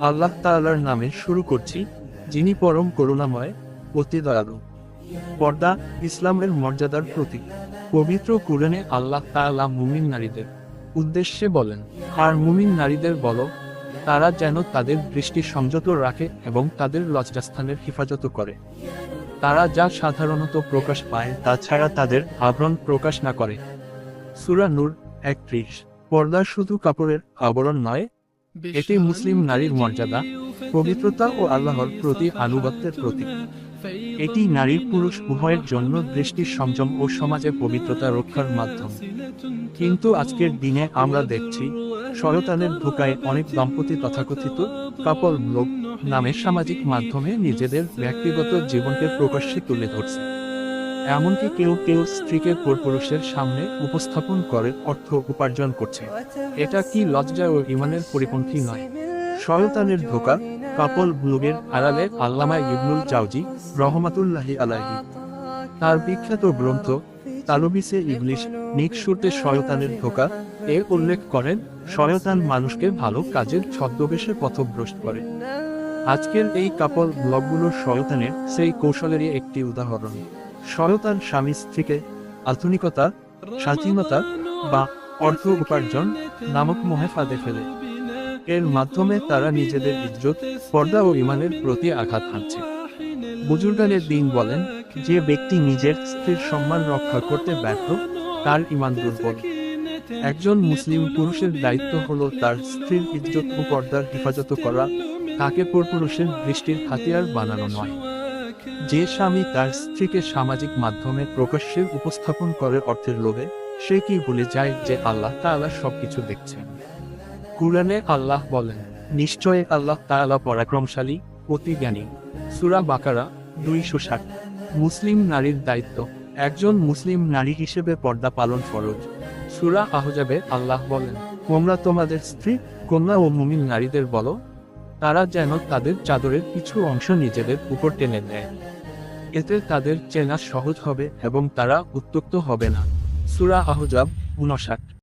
আল্লাহ তাআলার নামে শুরু করছি, যিনি পরম করুণাময়, অতি দয়ালু। পর্দা ইসলামের মর্যাদার প্রতীক। পবিত্র কুরআনে আল্লাহ তাআলা মুমিন নারীদের উদ্দেশ্যে বলেন, আর মুমিন নারীদের বলো, তারা যেন তাদের দৃষ্টি সংযত রাখে এবং তাদের লজ্জাস্থানের হেফাজত করে। তারা যা সাধারণত প্রকাশ পায়, তা ছাড়া তাদের আবরণ প্রকাশ না করে। সুরা নূর একত্রিশ। পর্দা শুধু কাপড়ের আবরণ নয় এটি মুসলিম নারীর মর্যাদা পবিত্রতা ও আল্লাহর প্রতি আনুগত্যের প্রতীক। এটি নারী পুরুষ উভয়ের জন্য দৃষ্টির সংযম ও সমাজে পবিত্রতা রক্ষার মাধ্যম। কিন্তু আজকের দিনে আমরা দেখছি শয়তানের ধোকায় অনেক দম্পতি তথাকথিত কাপল ব্লগ নামে সামাজিক মাধ্যমে নিজেদের ব্যক্তিগত জীবনকে প্রকাশ্যে তুলে ধরছে। এমনকি কেউ কেউ স্ত্রীকে পরপুরুষের সামনে উপস্থাপন করে অর্থ উপার্জন করছে। এটা কি লজ্জা ও ইমানের পরিপন্থী নয়? শয়তানের ধোকা, কাপল ব্লগের আড়ালে আল্লামা ইবনুল জাউজি রহমাতুল্লাহি আলাহি তার বিখ্যাত গ্রন্থ তালবিসে ইবলিশ নিকশুরতে শয়তানের ধোকা এ উল্লেখ করেন, শয়তান মানুষকে ভালো কাজের ছদ্মবেশে পথভ্রষ্ট করে। আজকের এই কাপল ব্লগগুলোর শয়তানের সেই কৌশলেরই একটি উদাহরণ। শয়তান স্বামী স্ত্রীকে আধুনিকতা, স্বাধীনতা বা অর্থ উপার্জন নামক মোহে ফাঁদে ফেলে। এর মাধ্যমে তারা নিজেদের ইজ্জত, পর্দা ও ইমানের প্রতি আঘাত হানছে। বুজুর্গানের দিন বলেন, যে ব্যক্তি নিজের স্ত্রীর সম্মান রক্ষা করতে ব্যর্থ, তার ইমান দুর্বল। একজন মুসলিম পুরুষের দায়িত্ব হলো তার স্ত্রীর ইজ্জত ও পর্দার হেফাজত করা। তাকে পরপুরুষের দৃষ্টির হাতিয়ার বানানো নয়। যে স্বামী তার স্ত্রীকে সামাজিক মাধ্যমে প্রকাশ্যে উপস্থাপন করে অর্থের লোভে, সে কি ভুলে যায় যে আল্লাহ তাআলা সবকিছু দেখছেন? কুরআনে আল্লাহ বলেন, নিশ্চয় আল্লাহ তাআলা পরাক্রমশালী, অতি জ্ঞানী। সূরা বাকারা, দুইশো ষাট। মুসলিম নারীর দায়িত্ব, একজন মুসলিম নারী হিসেবে পর্দা পালন ফরজ। সুরা আহজাবে আল্লাহ বলেন, তোমরা তোমাদের স্ত্রী, কন্যা ও মুমিন নারীদের বলো তারা যেন তাদের চাদরের কিছু অংশ নিজেদের উপর টেনে নেয়। এতে তাদের চেনা সহজ হবে এবং তারা উত্তক্ত হবে না। সুরা আহজাব উনষাট